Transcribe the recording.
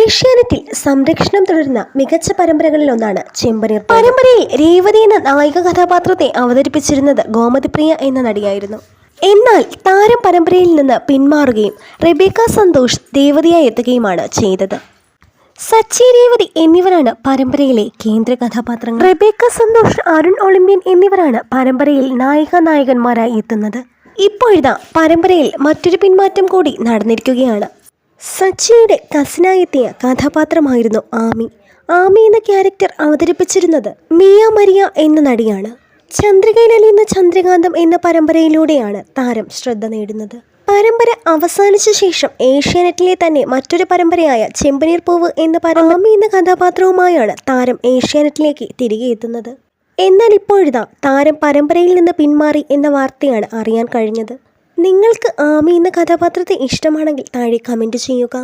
ഏഷ്യാനെറ്റിൽ സംരക്ഷണം തുടരുന്ന മികച്ച പരമ്പരകളിൽ ഒന്നാണ് ചെമ്പനീർ പരമ്പരയിൽ രേവതി എന്ന നായിക കഥാപാത്രത്തെ അവതരിപ്പിച്ചിരുന്നത് ഗോമതിപ്രിയ എന്ന നടിയായിരുന്നു. എന്നാൽ താരം പരമ്പരയിൽ നിന്ന് പിന്മാറുകയും റെബേക്ക സന്തോഷ് ദേവതയായി എത്തുകയുമാണ് ചെയ്തത്. സച്ചി രേവതി എന്നിവരാണ് പരമ്പരയിലെ കേന്ദ്ര കഥാപാത്രങ്ങൾ. റെബേക്ക സന്തോഷ് അരുൺ ഒളിമ്പ്യൻ എന്നിവരാണ് പരമ്പരയിൽ നായിക നായകന്മാരായി എത്തുന്നത്. ഇപ്പോഴിതാ പരമ്പരയിൽ മറ്റൊരു പിന്മാറ്റം കൂടി നടന്നിരിക്കുകയാണ്. സച്ചിയുടെ കസിനായെത്തിയ കഥാപാത്രമായിരുന്നു ആമി. ആമി എന്ന ക്യാരക്ടർ അവതരിപ്പിച്ചിരുന്നത് മിയ മരിയ എന്ന നടിയാണ്. ചന്ദ്രികയിൽ അലിയുന്ന ചന്ദ്രകാന്തം എന്ന പരമ്പരയിലൂടെയാണ് താരം ശ്രദ്ധ നേടുന്നത്. പരമ്പര അവസാനിച്ച ശേഷം ഏഷ്യാനെറ്റിലെ തന്നെ മറ്റൊരു പരമ്പരയായ ചെമ്പനീർ പൂവ് എന്ന പരമാമി എന്ന കഥാപാത്രവുമായാണ് താരം ഏഷ്യാനെറ്റിലേക്ക് തിരികെ എത്തുന്നത്. എന്നാൽ ഇപ്പോഴിതാ താരം പരമ്പരയിൽ നിന്ന് പിന്മാറി എന്ന വാർത്തയാണ് അറിയാൻ കഴിഞ്ഞത്. നിങ്ങൾക്ക് ആമി എന്ന കഥാപാത്രത്തെ ഇഷ്ടമാണെങ്കിൽ താഴെ കമന്റ് ചെയ്യുക.